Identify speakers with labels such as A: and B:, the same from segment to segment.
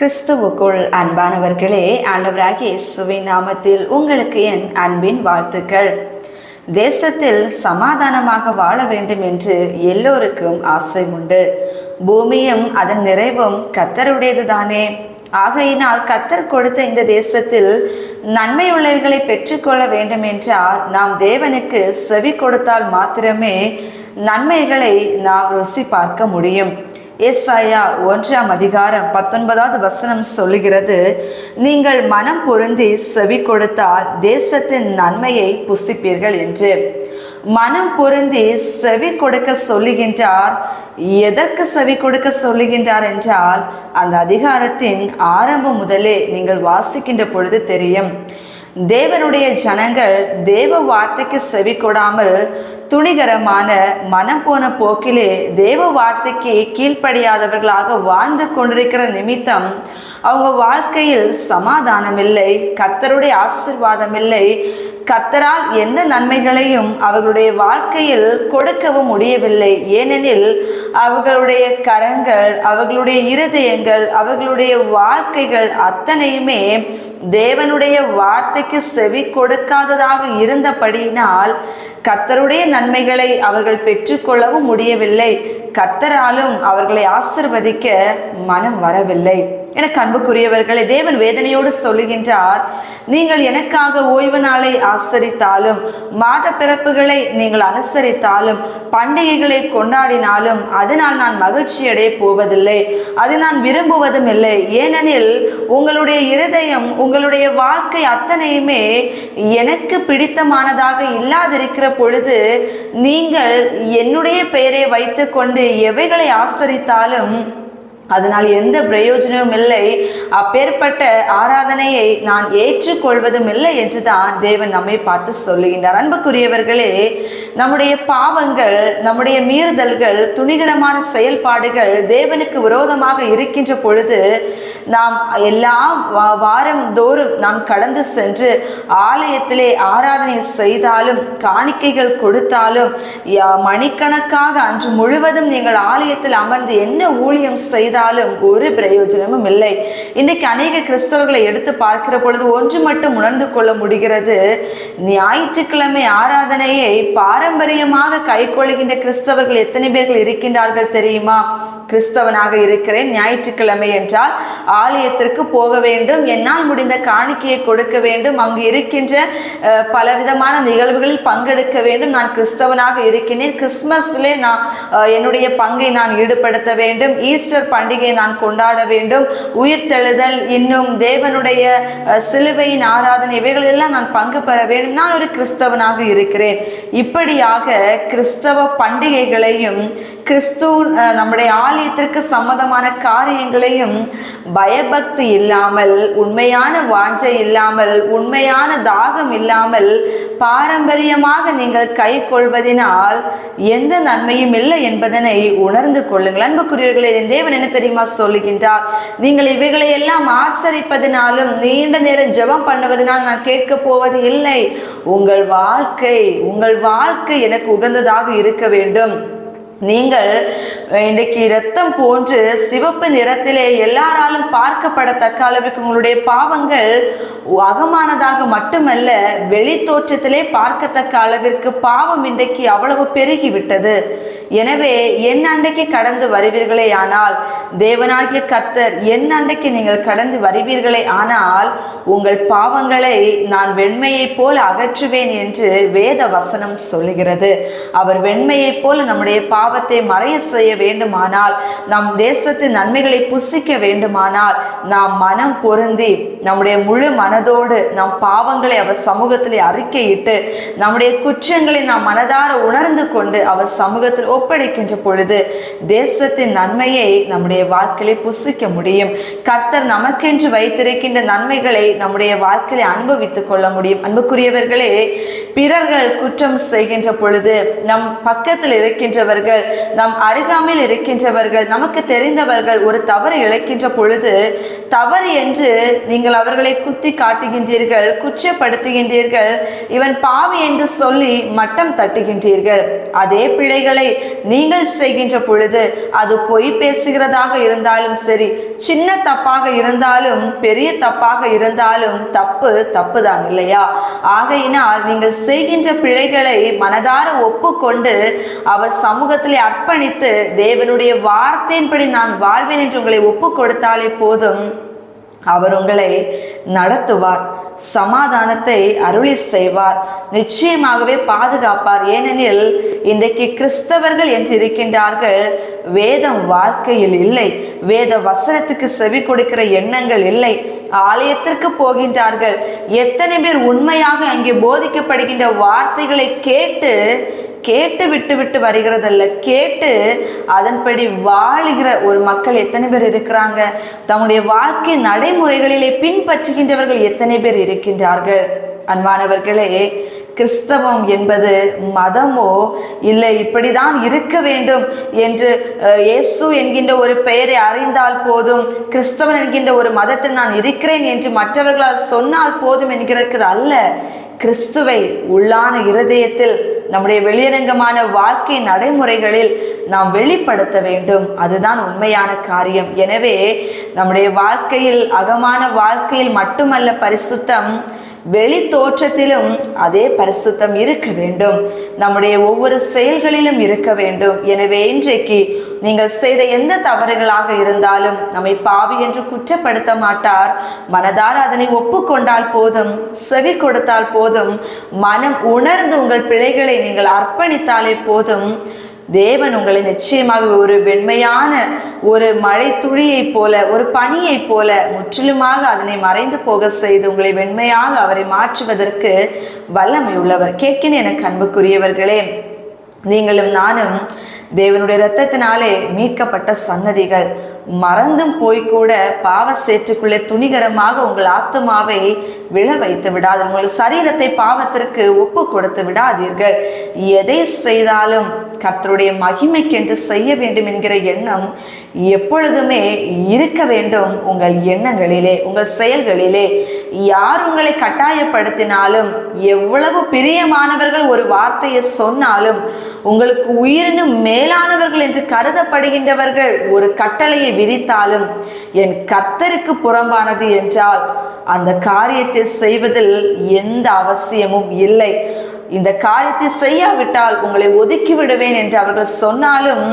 A: கிறிஸ்துவுக்குள் அன்பானவர்களே ஆண்டவராகி சுவை நாமத்தில் உங்களுக்கு என் அன்பின் வாழ்த்துக்கள். தேசத்தில் சமாதானமாக வாழ வேண்டும் என்று எல்லோருக்கும் ஆசை உண்டு. பூமியும் அதன் நிறைவும் கத்தருடையதுதானே ஆகையினால் கத்தர் கொடுத்த இந்த தேசத்தில் நன்மையுள்ளவர்களை பெற்றுக்கொள்ள வேண்டும் என்றால் நாம் தேவனுக்கு செவி கொடுத்தால் மாத்திரமே நன்மைகளை நாம் ருசி பார்க்க முடியும். ஏசாயா ஒன்றாம் அதிகாரம் பத்தொன்பதாவது வசனம் சொல்லுகிறது நீங்கள் மனம் பொருந்தி செவி கொடுத்தால் தேசத்தின் நன்மையை புசிப்பீர்கள் என்று. மனம் பொருந்தி செவி கொடுக்க சொல்லுகின்றார் எதற்கு செவி கொடுக்க சொல்லுகின்றார் என்றால் அந்த அதிகாரத்தின் ஆரம்பம் முதலே நீங்கள் வாசிக்கின்ற பொழுது தெரியும். தேவனுடைய ஜனங்கள் தேவ வார்த்தைக்கு செவி கொடாமல் துணிகரமான மனம் போன போக்கிலே தேவ வார்த்தைக்கு கீழ்ப்படியாதவர்களாக வாழ்ந்து கொண்டிருக்கிற நிமித்தம் அவங்க வாழ்க்கையில் சமாதானம் இல்லை கத்தருடைய ஆசிர்வாதம் இல்லை கத்தரால் எந்த நன்மைகளையும் அவர்களுடைய வாழ்க்கையில் கொடுக்கவும் முடியவில்லை. ஏனெனில் அவர்களுடைய கரங்கள் அவர்களுடைய இருதயங்கள் அவர்களுடைய வாழ்க்கைகள் அத்தனையுமே தேவனுடைய வார்த்தைக்கு செவி கொடுக்காததாக இருந்தபடியினால் கத்தருடைய நன்மைகளை அவர்கள் பெற்றுக்கொள்ளவும் முடியவில்லை. கத்தராலும் அவர்களை ஆசிர்வதிக்க மனம் வரவில்லை. எனக்கு அன்புக்குரியவர்களை தேவன் வேதனையோடு சொல்லுகின்றார் நீங்கள் எனக்காக ஓய்வு நாளை ஆசரித்தாலும் மாத பிறப்புகளை நீங்கள் அனுசரித்தாலும் பண்டிகைகளை கொண்டாடினாலும் அதனால் நான் மகிழ்ச்சி அடைய போவதில்லை. அது நான் விரும்புவதும் இல்லை. ஏனெனில் உங்களுடைய இருதயம் உங்களுடைய வாழ்க்கை அத்தனையுமே எனக்கு பிடித்தமானதாக இல்லாதிருக்கிற பொழுது நீங்கள் என்னுடைய பெயரை வைத்துக்கொண்டு எவைகளை ஆசரித்தாலும் அதனால் எந்த பிரயோஜனமும் இல்லை. அப்பேற்பட்ட ஆராதனையை நான் ஏற்றுக்கொள்வதும் இல்லை என்று தான் தேவன் நம்மை பார்த்து சொல்லுகின்றார். அன்புக்குரியவர்களே நம்முடைய பாவங்கள் நம்முடைய மீறுதல்கள் துணிகரமான செயல்பாடுகள் தேவனுக்கு விரோதமாக இருக்கின்ற பொழுது நாம் எல்லா வாரம் தோறும் நாம் கடந்து சென்று ஆலயத்திலே ஆராதனை செய்தாலும் காணிக்கைகள் கொடுத்தாலும் யா- மணிக்கணக்காக அன்று முழுவதும் நீங்கள் ஆலயத்தில் அமர்ந்து என்ன ஊழியம் செய்தாலும் ஒரு பிரயோஜனமும் இல்லை. இன்றைக்கு அநேக கிறிஸ்தவர்களை எடுத்து பார்க்கிற பொழுது ஒன்று மட்டும் உணர்ந்து கொள்ள முடிகிறது. ஞாயிற்றுக்கிழமை ஆராதனையை பாரம்பரியமாக கைக்கொள்கின்ற கிறிஸ்தவர்கள் எத்தனை பேர்கள் இருக்கின்றார்கள் தெரியுமா? கிறிஸ்தவனாக இருக்கிறேன் ஞாயிற்றுக்கிழமை என்றால் ஆலயத்திற்கு போக வேண்டும் என்னால் முடிந்த காணிக்கையை கொடுக்க வேண்டும் அங்கு இருக்கின்ற பலவிதமான நிகழ்வுகளில் பங்கெடுக்க வேண்டும் நான் கிறிஸ்தவனாக இருக்கின்றேன் கிறிஸ்மஸ்லே நான் என்னுடைய பங்கை நான் ஈடுபடுத்த வேண்டும் ஈஸ்டர் பண்டிகையை நான் கொண்டாட வேண்டும் உயிர்த்தெழுதல் இன்னும் தேவனுடைய சிலுவையின் ஆராதனை இவைகளெல்லாம் நான் பங்கு பெற வேண்டும் நான் ஒரு கிறிஸ்தவனாக இருக்கிறேன். இப்படியாக கிறிஸ்தவ பண்டிகைகளையும் கிறிஸ்து நம்முடைய ஆலயத்திற்கு சம்மதமான காரியங்களையும் பயபக்தி இல்லாமல் உண்மையான வாஞ்சை இல்லாமல் உண்மையான தாகம் இல்லாமல் பாரம்பரியமாக நீங்கள் கை கொள்வதினால் எந்த நன்மையும் இல்லை என்பதனை உணர்ந்து கொள்ளுங்கள். அன்புக்குரியவர்களே என் தேவன் என்ன தெரியுமா சொல்லுகின்றார்? நீங்கள் இவைகளை எல்லாம் ஆசரிப்பதினாலும் நீண்ட நேரம் ஜெபம் பண்ணுவதனால் நான் கேட்க போவது இல்லை. உங்கள் வாழ்க்கை உங்கள் வாழ்க்கை எனக்கு உகந்ததாக இருக்க வேண்டும். நீங்கள் இன்றைக்கு இரத்தம் போன்று சிவப்பு நிறத்திலே எல்லாராலும் பார்க்கப்படத்தக்க அளவிற்கு உங்களுடைய பாவங்கள் அகமானதாக மட்டுமல்ல வெளி தோற்றத்திலே பார்க்கத்தக்க அளவிற்கு பாவம் இன்றைக்கு அவ்வளவு பெருகிவிட்டது. எனவே என் அண்டைக்கு கடந்து வருவீர்களே ஆனால் தேவனாகிய கர்த்தர் என் அண்டைக்கு நீங்கள் கடந்து வருவீர்களே ஆனால் உங்கள் பாவங்களை நான் வெண்மையைப் போல அகற்றுவேன் என்று வேத வசனம் சொல்லுகிறது. அவர் வெண்மையைப் போல நம்முடைய பாவத்தை மறைய செய்ய வேண்டுமானால் நம் தேசத்தின் நன்மைகளை புசிக்க வேண்டுமானால் நாம் மனம் பொருந்தி நம்முடைய முழு மனதோடு நம் பாவங்களை அவர் சமூகத்தில் அறிக்கையிட்டு நம்முடைய குற்றங்களை நாம் மனதார உணர்ந்து கொண்டு அவர் சமூகத்தில் ஒப்படைக்கின்ற பொழுது தேசத்தின் நன்மையை நம்முடைய வாழ்க்கையிலே புசிக்க முடியும். கர்த்தர் நமக்கென்று வைத்திருக்கின்ற நன்மைகளை நம்முடைய வாழ்க்கையிலே அனுபவித்துக் கொள்ள முடியும். அன்புக்குரியவர்களே பிறர்கள் குற்றம் செய்கின்ற பொழுது நம் பக்கத்தில் இருக்கின்றவர்கள் நம் அருகாமையில் இருக்கின்றவர்கள் நமக்கு தெரிந்தவர்கள் ஒரு தவறு இழைக்கின்ற பொழுது தவறு என்று நீங்கள் அவர்களை குத்தி காட்டுகின்றீர்கள் குற்றப்படுத்துகின்றீர்கள் இவன் பாவி என்று சொல்லி மட்டம் தட்டுகின்றீர்கள். அதே பிழைகளை நீங்கள் செய்கின்ற பொழுது அது பொய் பேசுகிறதாக இருந்தாலும் சரி சின்ன தப்பாக இருந்தாலும் பெரிய தப்பாக இருந்தாலும் தப்பு தப்பு தான் இல்லையா? ஆகையினால் நீங்கள் செய்கின்ற பிழைகளை மனதார ஒப்புக்கொண்டு அவர் சமூகத்திலே அர்ப்பணித்து தேவனுடைய வார்த்தையின்படி நான் வாழ்வேன் என்று உங்களை ஒப்பு கொடுத்தாலே போதும். அவர் உங்களை நடத்துவார். சமாதானத்தை அருளி செய்வார். நிச்சயமாகவே பாதுகாப்பார். ஏனெனில் இன்றைக்கு கிறிஸ்தவர்கள் என்று இருக்கின்றார்கள் வேதம் வாழ்க்கையில் இல்லை. வேத வசனத்துக்கு செவி கொடுக்கிற எண்ணங்கள் இல்லை. ஆலயத்திற்கு போகின்றார்கள். எத்தனை பேர் உண்மையாக அங்கே போதிக்கப்படுகின்ற வார்த்தைகளை கேட்டு கேட்டு விட்டு விட்டு வருகிறதல்ல. கேட்டு அதன்படி வாழுகிற ஒரு மக்கள் எத்தனை பேர் இருக்கிறாங்க? தம்முடைய வாழ்க்கை நடைமுறைகளிலே பின்பற்றுகின்றவர்கள் எத்தனை பேர் இருக்கின்றார்கள்? அன்பானவர்களே கிறிஸ்தவம் என்பது மதமோ? இல்லை இப்படிதான் இருக்க வேண்டும் என்று இயேசு என்கின்ற ஒரு பெயரை அறிந்தால் போதும் கிறிஸ்தவன் என்கின்ற ஒரு மதத்தில் நான் இருக்கிறேன் என்று மற்றவர்களால் சொன்னால் போதும் என்கிறது அல்ல. கிறிஸ்துவை உள்ளான இருதயத்தில் நம்முடைய வெளியரங்கமான வாழ்க்கை நடைமுறைகளில் நாம் வெளிப்படுத்த வேண்டும். அதுதான் உண்மையான காரியம். எனவே நம்முடைய வாழ்க்கையில் அகமான வாழ்க்கையில் மட்டுமல்ல பரிசுத்தம் வெளி தோற்றத்திலும் அதே பரிசுத்தம் இருக்க வேண்டும். நம்முடைய ஒவ்வொரு செயல்களிலும் இருக்க வேண்டும். எனவே இன்றைக்கு நீங்கள் செய்த எந்த தவறுகளாக இருந்தாலும் நம்மை பாவி என்று குற்றப்படுத்த மாட்டார். மனதார அதனை ஒப்புக்கொண்டால் போதும் செவி கொடுத்தால் போதும் மனம் உணர்ந்து உங்கள் பிழைகளை நீங்கள் அர்ப்பணித்தாலே போதும். தேவன் உங்களை நிச்சயமாக ஒரு வெண்மையான ஒரு மழை துளியைப் போல ஒரு பனியைப் போல முற்றிலுமாக அதனை மறைந்து போக செய்து உங்களை வெண்மையாக அவரை மாற்றுவதற்கு வல்லமை உள்ளவர். கேட்கின எனக்கு அன்புக்குரியவர்களே நீங்களும் நானும் தேவனுடைய இரத்தத்தினாலே மீட்கப்பட்ட சன்னதிகள் மறந்தும் போய் கூட பாவ சேற்றுக்குள்ளே துணிகரமாக உங்கள் ஆத்துமாவை விழ வைத்து விடாது உங்கள் சரீரத்தை பாவத்திற்கு ஒப்பு கொடுத்து விடாதீர்கள். எதை செய்தாலும் கர்த்தருடைய மகிமைக்கென்று செய்ய வேண்டும் என்கிற எண்ணம் எப்பொழுதுமே இருக்க வேண்டும் உங்கள் எண்ணங்களிலே உங்கள் செயல்களிலே. யார் உங்களை கட்டாயப்படுத்தினாலும் எவ்வளவு பிரியமானவர்கள் ஒரு வார்த்தையை சொன்னாலும் உங்களுக்கு உயிரினும் மேலானவர்கள் என்று கருதப்படுகின்றவர்கள் ஒரு கட்டளையை விதித்தாலும் என் கர்த்தருக்கு புறம்பானது என்றால் அந்த காரியத்தை செய்வதில் எந்த அவசியமும் இல்லை. இந்த காரியத்தை செய்யாவிட்டால் உங்களை ஒதுக்கி விடுவேன் என்று அவர்கள் சொன்னாலும்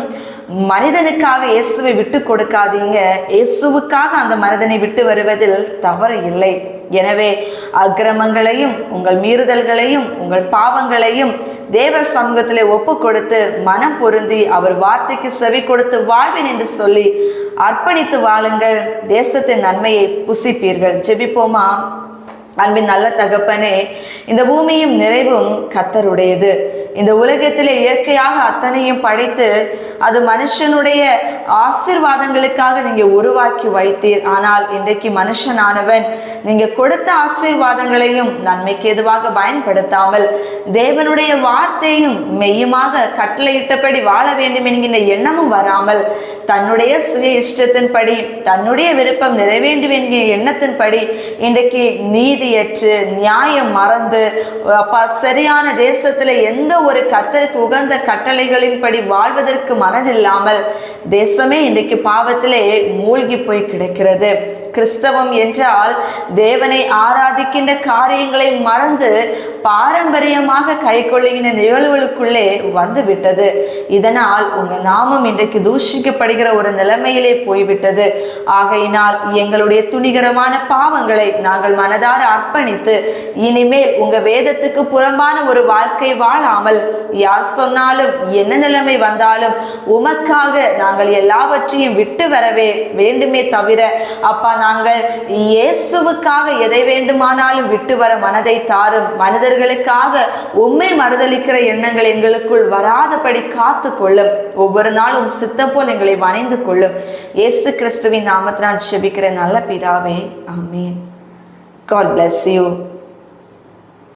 A: மனிதனுக்காக இயேசுவை விட்டு கொடுக்காதீங்க. இயேசுவுக்காக அந்த மனிதனை விட்டு வருவதில் தவறு இல்லை. எனவே அக்கிரமங்களையும் உங்கள் மீறுதல்களையும் உங்கள் பாவங்களையும் தேவ சமூகத்திலே ஒப்பு கொடுத்து மனம் பொருந்தி அவர் வார்த்தைக்கு செவி கொடுத்து வாழ்வேன் என்று சொல்லி அர்ப்பணித்து வாழுங்கள். தேசத்தின் நன்மையை புசிப்பீர்கள். ஜெபிப்போமா? அன்பின் நல்ல தகப்பனே இந்த பூமியும் நிறைவும் கத்தருடையது இந்த உலகத்திலே இயற்கையாக அத்தனையும் படைத்து அது மனுஷனுடைய ஆசீர்வாதங்களுக்காக நீங்க உருவாக்கி வைத்தீர். ஆனால் இன்றைக்கு மனுஷனானவன் நீங்க கொடுத்த ஆசீர்வாதங்களையும் நன்மைக்கு எதுவாக பயன்படுத்தாமல் தேவனுடைய வார்த்தையும் மெய்யுமாக கட்டளையிட்டபடி வாழ வேண்டும் என்கின்ற எண்ணமும் வராமல் தன்னுடைய சுய இஷ்டத்தின்படி தன்னுடைய விருப்பம் நிறைவேண்டும் என்கிற எண்ணத்தின்படி இன்றைக்கு நீதியற்று நியாயம் மறந்து அப்பா சரியான தேசத்துல எந்த ஒரு கத்தருக்கு உகந்த கட்டளைகளின்படி வாழ்வதற்கு மனதில்லாமல் தேசமே இன்றைக்கு பாவத்திலே மூழ்கி போய் கிடக்கிறது. கிறிஸ்தவம் என்றால் தேவனை ஆராதிக்கின்ற காரியங்களை மறந்து பாரம்பரியமாக கைக்கொள்ளுகின்ற நிகழ்வுகளுக்குள்ளே வந்து விட்டது இதனால் உங்க நாமம் இன்றைக்கு தூஷிக்கப்படுகிற ஒரு நிலைமையிலே போய்விட்டது. ஆகையினால் எங்களுடைய துணிகரமான பாவங்களை நாங்கள் மனதார அர்ப்பணித்து இனிமேல் உங்க வேதத்துக்கு புறம்பான ஒரு வாழ்க்கை வாழாமல் யார் சொன்னாலும் என்ன நிலைமை வந்தாலும் உமக்காக நாங்கள் எல்லாவற்றையும் விட்டு வரவே வேண்டுமே தவிர அப்பா நாங்கள் இயேசுவுக்காக எதை வேண்டுமானாலும் விட்டு வர மனதை தாரும். மனிதர்களுக்காக உண்மை மறுதளிக்கிற எண்ணங்கள் எங்களுக்குள் வராதபடி காத்து கொள்ளும். ஒவ்வொரு நாளும் சித்தம் போல் எங்களை வணைந்து கொள்ளும். இயேசு கிறிஸ்துவின் நாமத்தில் நான் செபிக்கிற நல்ல பிதாவே ஆமீன். God bless you